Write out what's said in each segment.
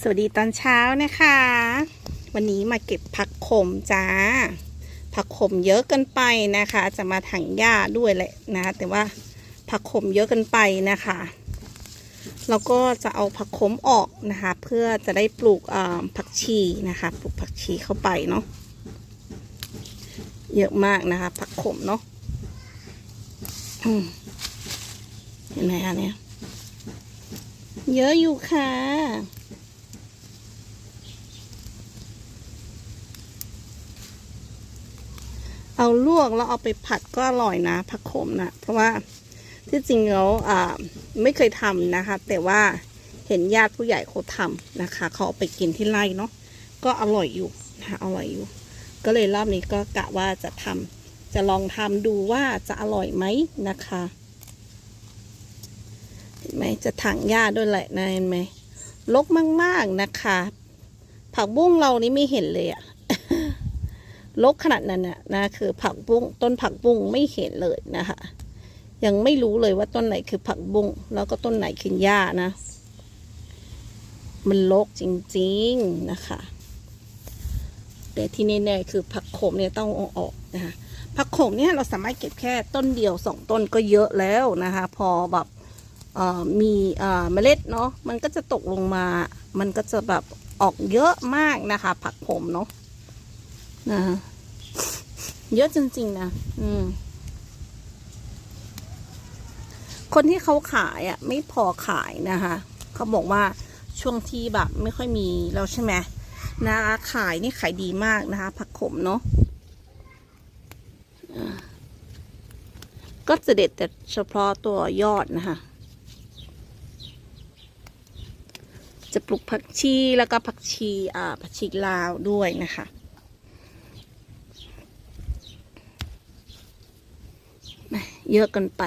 สวัสดีตอนเช้านะคะ วันนี้มาเก็บผักขมจ้า ผักขมเยอะเกินไปนะคะ จะมาถังหญ้าด้วยแหละนะ แต่ว่าผักขมเยอะเกินไปนะคะ แล้วก็จะเอาผักขมออกนะคะ เพื่อจะได้ปลูกผักชีนะคะ ปลูกผักชีเข้าไปเนาะเยอะมากนะคะ ผักขมเนาะเห็นไหมคะเนี่ยเยอะอยู่ค่ะ เอาลวกแล้วเอาไปผัดก็อร่อยนะผักขมนะเพราะว่าที่จริงแล้วอ่าไม่เคยทำนะคะ แต่ว่าเห็นญาติผู้ใหญ่เขาทำนะคะ เขาเอาไปกินที่ไร่เนาะก็อร่อยอยู่นะคะอร่อยอยู่ ก็เลยรอบนี้ก็กะว่าจะทำจะลองทำดูว่าจะอร่อยไหมนะคะเห็นไหมจะถังหญ้าด้วยแหละนะเห็นไหมลกมากๆนะคะ ผักบุ้งเรานี่ไม่เห็นเลยอะ ลกขนาดนั้นน่ะนะคือผักบุ้งต้นผักบุ้งไม่เห็นเลยนะคะ ยังไม่รู้เลยว่าต้นไหนคือผักบุ้งแล้วก็ต้นไหนคือหญ้านะ มันลกจริงๆนะคะแต่ที่แน่ๆคือผักโขมเนี่ยต้องอออกนะคะผักโขมเนี่ยเราสามารถเก็บแค่ต้นเดียวสองต้นก็เยอะแล้วนะคะ พอแบบมีเมล็ดเนาะมันก็จะตกลงมา มันก็จะแบบออกเยอะมากนะคะ ผักโขมเนาะ นะเยอะจริง ๆ นะ อืม คนที่เขาขายอะ ไม่พอขายนะคะ เขาบอกว่าช่วงที่แบบ ไม่ค่อยมีแล้วใช่ไหมนะคะขายนี่ขายดีมากนะคะ ผักขมเนาะก็จะเด็ดแต่เฉพาะตัวยอดนะคะ จะปลูกผักชีแล้วก็ผักชี อ่า ผักชีลาวด้วยนะคะ เยอะเกันไป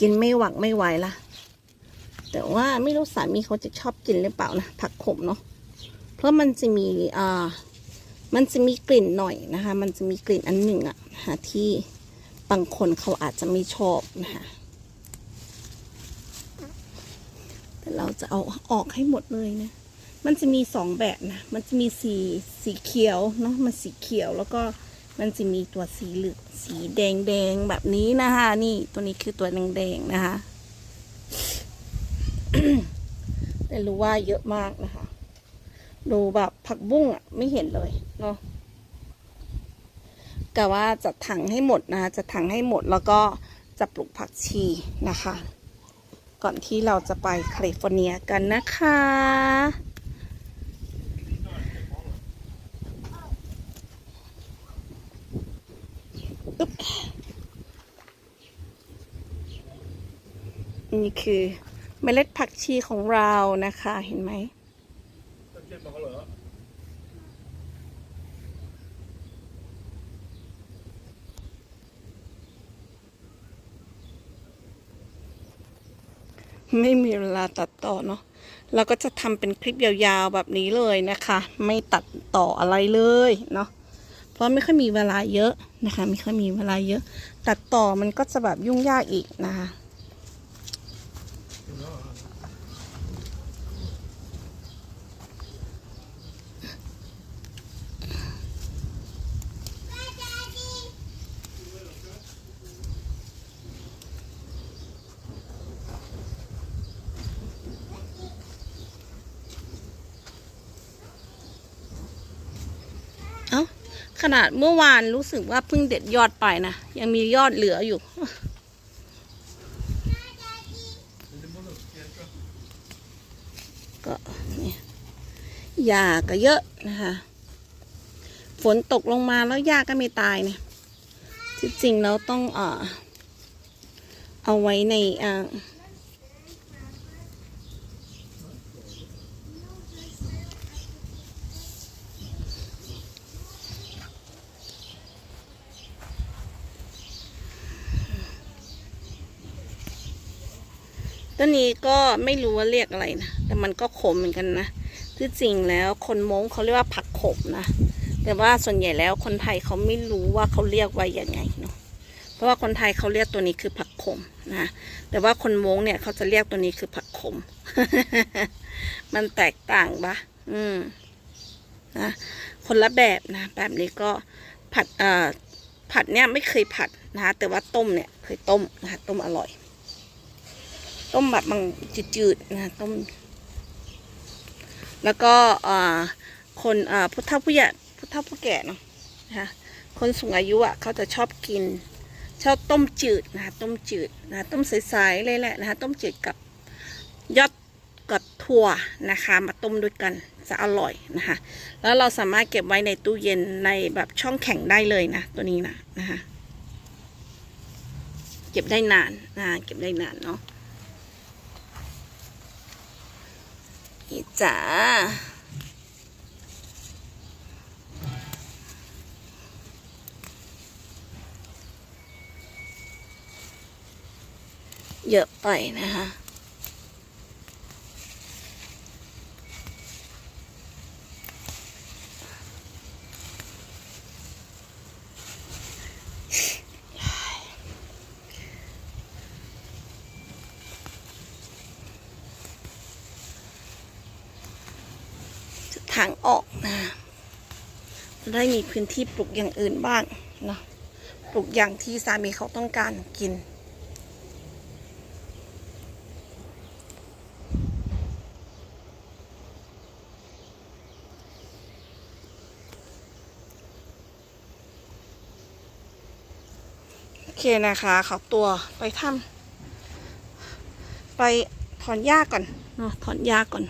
กินไม่หวังไม่ไหวละแต่ว่าไม่รู้สามีเขาจะชอบกินหรือเปล่านะผักขมเนาะเพราะมันจะมีอ่ามันจะมีกลิ่นหน่อยนะคะ มันจะมีกลิ่นอันหนึ่งอะนะคะที่บางคนเขาอาจจะไม่ชอบนะคะแต่เราจะเอาออกให้หมดเลยนะ มันจะมีสองแบบนะ มันจะมีสีสีเขียวเนาะ มันสีเขียวแล้วก็ มันจะมีตัวสีเหลืองสีแดงแดงแบบนี้นะคะ นี่ตัวนี้คือตัวแดงแดงนะคะแต่รู้ว่าเยอะมากนะคะ ดูแบบผักบุ้งอะไม่เห็นเลยเนาะกะว่าจะถังให้หมดนะคะจะถังให้หมดแล้วก็จะปลูกผักชีนะคะ ก่อนที่เราจะไปแคลิฟอร์เนียกันนะคะ อึ๊บ นี่คือเมล็ดผักชีของเรานะคะ เห็นไหมไม่มีเวลาตัดต่อเนาะเราก็จะทำเป็นคลิปยาวๆแบบนี้เลยนะคะ ไม่ตัดต่ออะไรเลยเนาะ เพราะไม่ค่อยมีเวลาเยอะนะคะ ไม่ค่อยมีเวลาเยอะ ตัดต่อมันก็จะแบบยุ่งยากอีกนะคะ เอ้าข นาดเมื่อวานรู้สึกว่าเพิ่งเด็ดยอดไปนะ ยังมียอดเหลืออยู่ ก็เนี่ยหญ้าก็เยอะนะคะ ฝนตกลงมาแล้วหญ้าก็ไม่ตายเนี่ย จริงแล้วต้องเอ่อเอาไว้ในอ่า ต้นนี้ก็ไม่รู้ว่าเรียกอะไรนะ แต่มันก็ขมเหมือนกันนะ ที่จริงแล้วคนมงเขาเรียกว่าผักขมนะ แต่ว่าส่วนใหญ่แล้วคนไทยเขาไม่รู้ว่าเขาเรียกว่าอย่างไงเนาะ เพราะว่าคนไทยเขาเรียกตัวนี้คือผักขมนะ แต่ว่าคนม้งเนี่ยเขาจะเรียกตัวนี้คือผักขม มันแตกต่างปะอืม นะ คนละแบบนะ แบบนี้ก็ผัด เอ่อ ผัดเนี่ยไม่เคยผัดนะ แต่ว่าต้มเนี่ยเคยต้มนะต้มอร่อย ต้มแบบบางจืดๆนะต้ม แล้วก็คนผู้เฒ่าผู้ใหญ่ผู้เฒ่าผู้แก่เนาะนะคะคนสูงอายุอะเขาจะชอบกิน ชอบต้มจืดนะคะต้มจืดนะะต้มใสๆเลยแหละนะคะต้มจืดกับยอดกับถั่วนะคะมาต้มด้วยกันจะอร่อยนะคะแล้วเราสามารถเก็บไว้ในตู้เย็นในแบบช่องแข็งได้เลยนะตัวนี้นะนะคะเก็บได้นานนะเก็บได้นานเนาะ นี่จ้าเยอะไปนะคะ ทางออกนะจะได้ มีพื้นที่ปลูกอย่างอื่นบ้างเนาะปลูกอย่างที่สามีเขาต้องการกิน โอเคนะคะขอตัวไปทำไปถอนหญ้าก่อนเนาะถอนหญ้าก่อน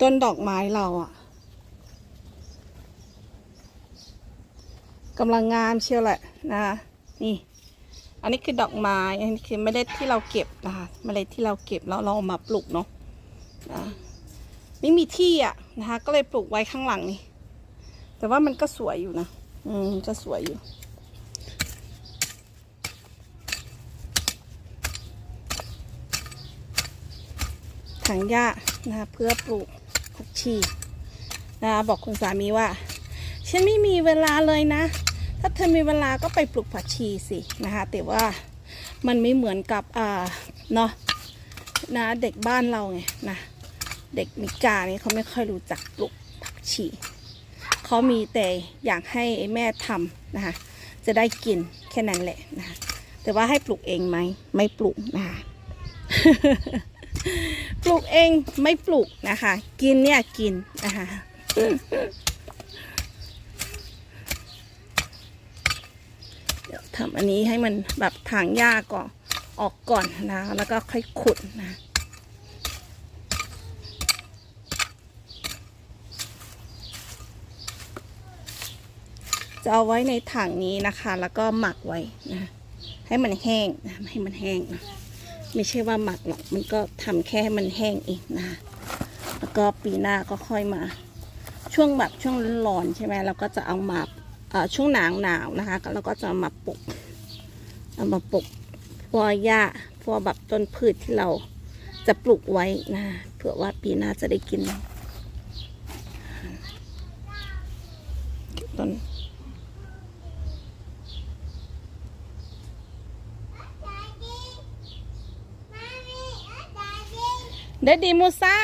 ต้นดอกไม้เราอะกำลังงามเชียวแหละนะนี่ อันนี้คือดอกไม้ อันนี้คือเมล็ดที่เราเก็บนะคะเมล็ดที่เราเก็บแล้วเราเอามาปลูกเนาะนะไม่มีที่อะนะคะ ก็เลยปลูกไว้ข้างหลังนี่แต่ว่ามันก็สวยอยู่นะ อืมก็สวยอยู่ ถังหญ้านะคะเพื่อปลูก ผักชีนะคะบอกคุณสามีว่า ฉันไม่มีเวลาเลยนะ ถ้าเธอมีเวลาก็ไปปลูกผักชีสินะคะแต่ว่ามันไม่เหมือนกับอ่าเนาะนะเด็กบ้านเราไงนะเด็กมิกาเนี่ยเขาไม่ค่อยรู้จักปลูกผักชีเขามีแต่อยากให้แม่ทำนะคะจะได้กินแค่นั้นแหละนะคะแต่ว่าให้ปลูกเองไหมไม่ปลูกนะคะ ปลูกเองไม่ปลูกนะคะ กินเนี่ยกินนะคะเดี๋ยวทำอันนี้ให้มันแบบถางหญ้าก่อนออกก่อนนะแล้วก็ค่อยขุดนะจะเอาไว้ในถังนี้นะคะ แล้วก็หมักไว้นะ ให้มันแห้งนะให้มันแห้งนะ ไม่ใช่ว่าหมักหรอก มันก็ทำแค่ให้มันแห้งเองนะคะแล้วก็ปีหน้าก็ค่อยมา ช่วงแบบช่วงร้อนใช่ไหมเราก็จะเอามาช่วงหนาวหนาวนะคะเราก็จะมาปลูกเอามาปลูกพวกหญ้าพวกแบบต้นพืชที่เราจะปลูกไว้นะเผื่อว่าปีหน้าจะได้กินต้น เดดีมูซา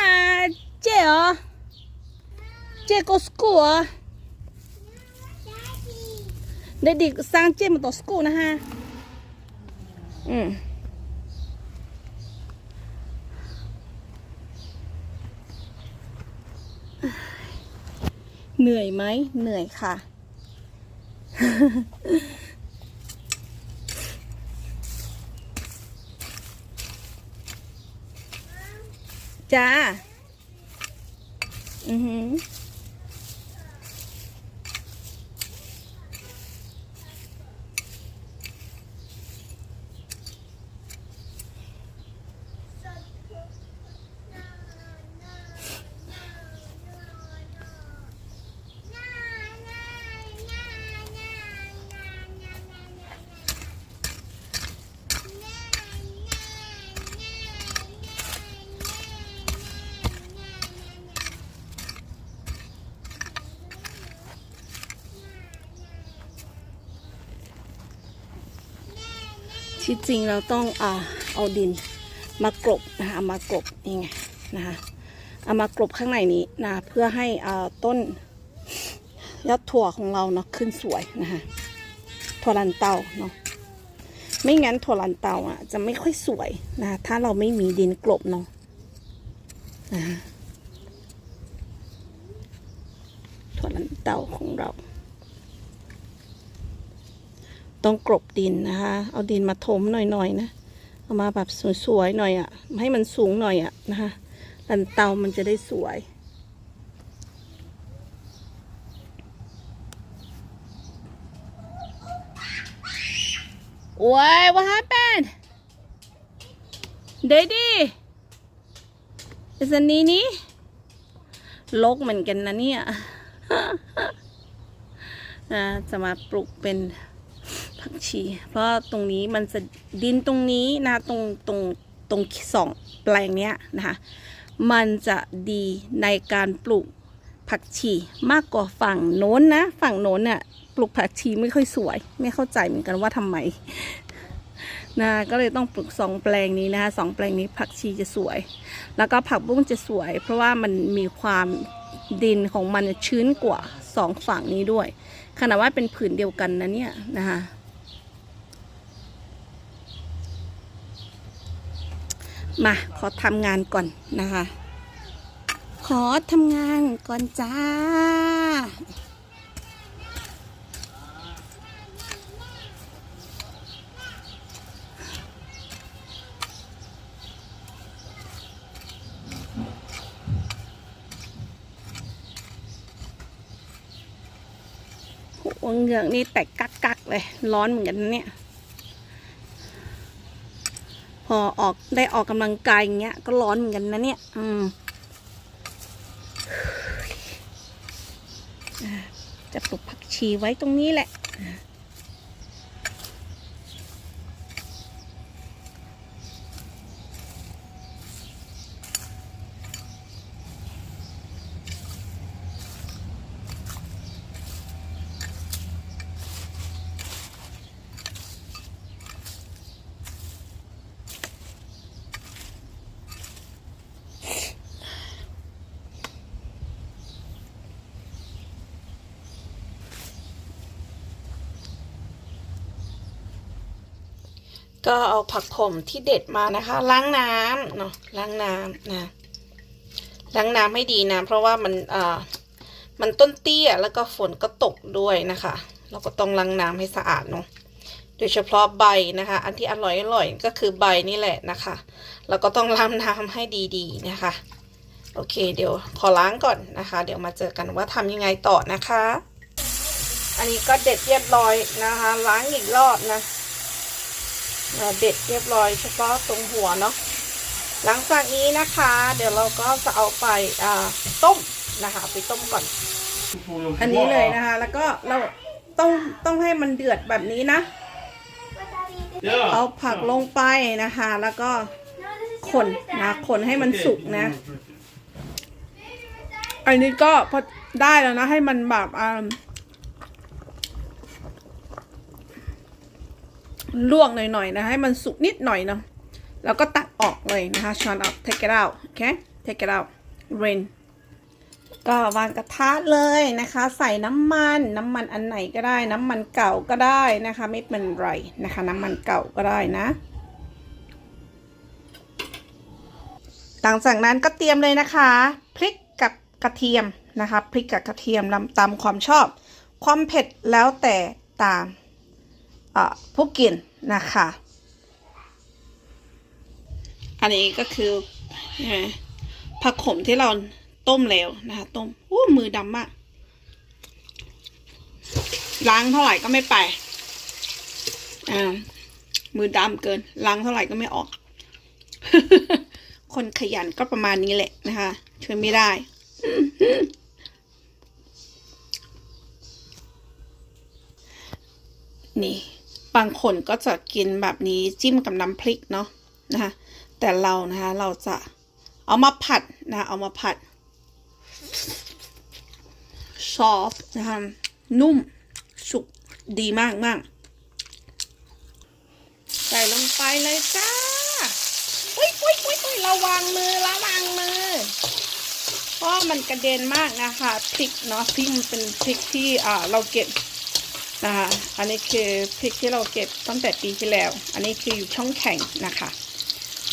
เจ๊เหรอเจ๊ก็สกูเหรอเด็กๆสร้างเจมาต่อสกูนะฮะอืมเหนื่อยไหมเหนื่อยค่ะ จ้า อือหือ จริงเราต้องอาเอาดินมากรบนะคะเอามากรบนี่ไงนะคะเอามากรบข้างในนี้นะเพื่อให้อ่าต้นยอดถั่วของเราเนาะขึ้นสวยนะคะถั่วลันเตาเนาะไม่งั้นถั่วลันเตาอะจะไม่ค่อยสวยนะถ้าเราไม่มีดินกลบเนาะนะคะถั่วลันเตาของเรา ต้องกลบดินนะคะ เอาดินมาถมหน่อยๆนะ เอามาแบบสวยๆหน่อยอะ่ะ ให้มันสูงหน่อยอะ่ะนะคะลันเตามันจะได้สวย Why what happened Daddy is it Nini ลกเหมือนกันนะเนี่ย จะมาปลูกเป็น ผักชี เพราะตรงนี้มันจะดินตรงนี้นะตรงตรงตรงสองแปลงเนี้ยนะคะมันจะดีในการปลูกผักชีมากกว่าฝั่งโน้นนะ ฝั่งโน้นน่ะปลูกผักชีไม่ค่อยสวย ไม่เข้าใจเหมือนกันว่าทำไมนะก็เลยต้องปลูกสองแปลงนี้นะคะสองแปลงนี้ผักชีจะสวย แล้วก็ผักบุ้งจะสวย เพราะว่ามันมีความดินของมันชื้นกว่าสองฝั่งนี้ด้วยขนาดว่าเป็นผืนเดียวกันนะเนี่ยนะคะ มาขอทำงานก่อนนะคะ ขอทำงานก่อนจ้า โอ้เงือกนี่แตกกักๆเลย ร้อนเหมือนกันเนี่ย อออกได้ออกกำลังกายอย่างเงี้ยก็ร้อนเหมือนกันนะเนี่ย อืมจะปลูกผักชีไว้ตรงนี้แหละ ก็เอาผักขมที่เด็ดมานะคะ ล้างน้ำเนาะล้างน้ำนะล้างน้ำให้ดีนะ เพราะว่ามันอ่ามันต้นเตี้ยแล้วก็ฝนก็ตกด้วยนะคะ เราก็ต้องล้างน้ำให้สะอาดเนาะโดยเฉพาะใบนะคะ อันที่อร่อยอร่อยก็คือใบนี่แหละนะคะเราก็ต้องล้างน้ำให้ดีๆนะคะ โอเค เดี๋ยวขอล้างก่อนนะคะ เดี๋ยวมาเจอกันว่าทำยังไงต่อนะคะ อันนี้ก็เด็ดเรียบร้อยนะคะ ล้างอีกรอบนะ เราเด็ดเรียบร้อยเฉพาะตรงหัวเนาะหลังจากนี้นะคะ เดี๋ยวเราก็จะเอาไปอ่าต้มนะคะไปต้มก่อน อันนี้เลยนะคะ แล้วก็เราต้องต้องให้มันเดือดแบบนี้นะ เอาผักลงไปนะคะ แล้วก็คนนะคนให้มันสุกนะ อันนี้ก็พอได้แล้วนะให้มันแบบอ่า ลวกหน่อยๆนะให้มันสุกนิดหน่อยเนาะแล้วก็ตักออกเลยนะคะช้อนออก take it out โอเค take it out rain ก็วางกระทะเลยนะคะ ใส่น้ำมันน้ำมันอันไหนก็ได้ น้ำมันเก่าก็ได้นะคะ ไม่เป็นไรนะคะ น้ำมันเก่าก็ได้นะหลังจากนั้นก็เตรียมเลยนะคะพริกกับกระเทียมนะคะพริกกับกระเทียมตามความชอบ ความเผ็ดแล้วแต่ตาม ผู้กินนะคะ อันนี้ก็คือผักขมที่เราต้มแล้วนะคะต้มโอ้มือดำมาก ล้างเท่าไหร่ก็ไม่ไปอ่ามือดำเกิน ล้างเท่าไหร่ก็ไม่ออก คนขยันก็ประมาณนี้แหละนะคะช่วยไม่ได้นี่ บางคนก็จะกินแบบนี้จิ้มกับน้ำพริกเนาะนะคะแต่เรานะคะเราจะเอามาผัดนะะเอามาผัดซอฟนะคะนุ่มสุกดีมากมากใส่ลงไปเลยจ้าอุ้ยอุ้ยอุ้ยอุ้ยระวังมือระวังมือเพราะมันกระเด็นมากนะคะพริกเนาะพริกมันเป็นพริกที่อ่าเราเก็บ นะคะ อันนี้คือพริกที่เราเก็บตั้งแต่ปีที่แล้ว อันนี้คืออยู่ช่องแข็งนะคะ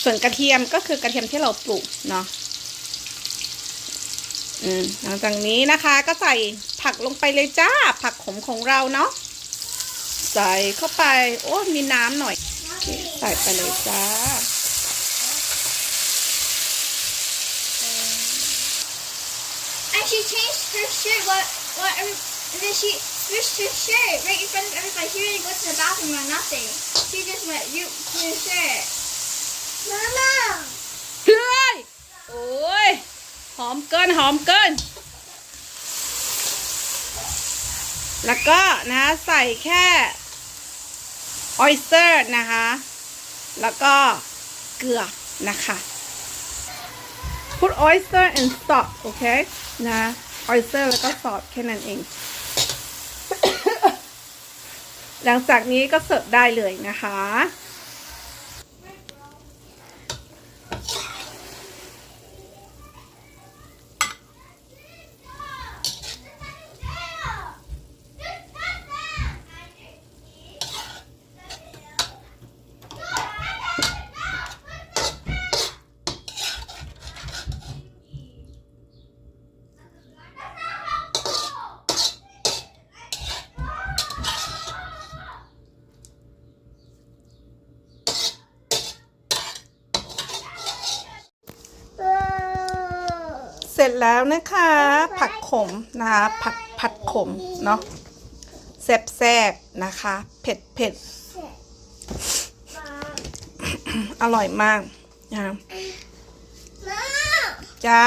ส่วนกระเทียมก็คือกระเทียมที่เราปลูกเนาะอืมหลังจากนี้นะคะก็ใส่ผักลงไปเลยจ้า ผักขมของเราเนาะใส่เข้าไป โอ้มีน้ำหน่อย ใส่ไปเลยจ้า And she changed her shirt. What? What? Did she switched her shirt right in front of everybody. She didn't go to the bathroom or nothing. She just went you to her shirt. Mama. เฮ้ยโอ้ย หอมเกิน หอมเกิน แล้วก็นะใส่แค่ออยสเตอร์นะคะ แล้วก็เกลือนะคะ put oyster and salt โอเค นะ oyster แล้วก็ salt แค่นั้นเอง หลังจากนี้ก็เสิร์ฟได้เลยนะคะ ร็จแล้วนะคะ ผักขมนะคะผัดผัดขมเนาะเสแซ่บๆนะคะ เผ็ดเผ็ดอร่อยมากนะคะ Mom. จ้า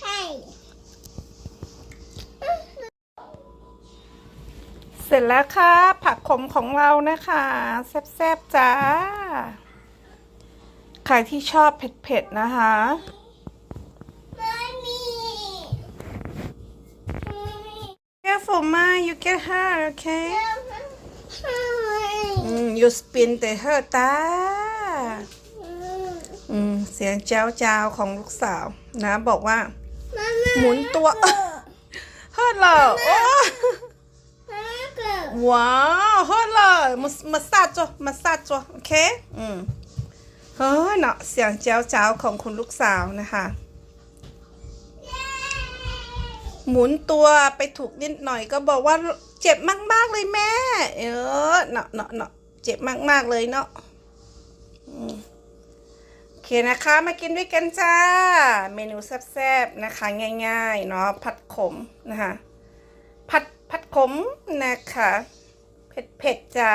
Hey. เสร็จแล้วค่ะ ผักขมของเรานะคะ แซ่บๆจ้า ใครที่ชอบเผ็ดๆนะคะ Careful ma you get hurt okay Mommy. อืม you spin the her ตาอืมเสียงเจ้าเจ้าๆของลูกสาวนะ บอกว่า Mama. หมุนตัวเฮิร์ตเลยโอ้ Mama. ว้าวเฮิร์ตเลยมามาซาจ้ะมาซาจ้ะโอเค อืมเฮ้ยเนาะเสียงเจ้าเจ้าๆของคุณลูกสาวนะคะ หมุนตัวไปถูกนิดหน่อยก็บอกว่าเจ็บมาก ๆ เลยแม่ เออเนาะเนาะเนาะเจ็บมาก ๆ เลยเนาะโอเคนะคะ มากินด้วยกันจ้า เมนูแซ่บๆนะคะ ง่าย ๆ เนาะผัดขมนะคะผัดผัดขมนะคะ เผ็ดๆจ้า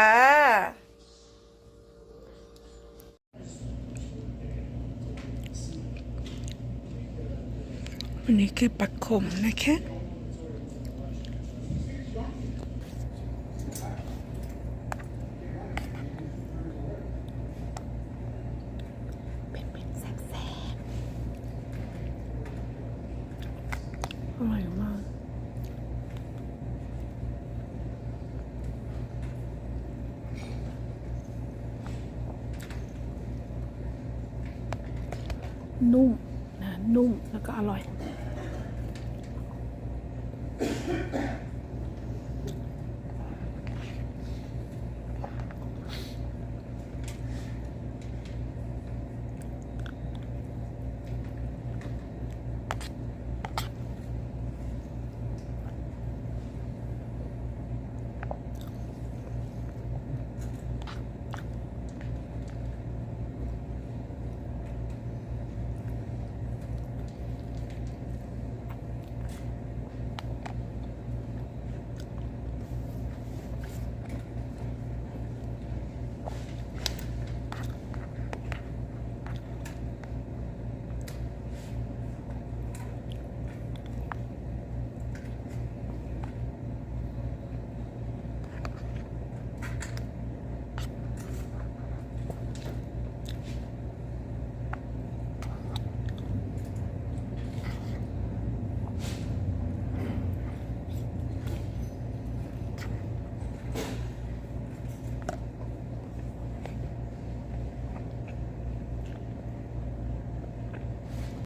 อันนี้คือปักขมนะคะเป็นเป็นแซ่บอร่อยมากนุ่มนะนุ่มแล้วก็อร่อย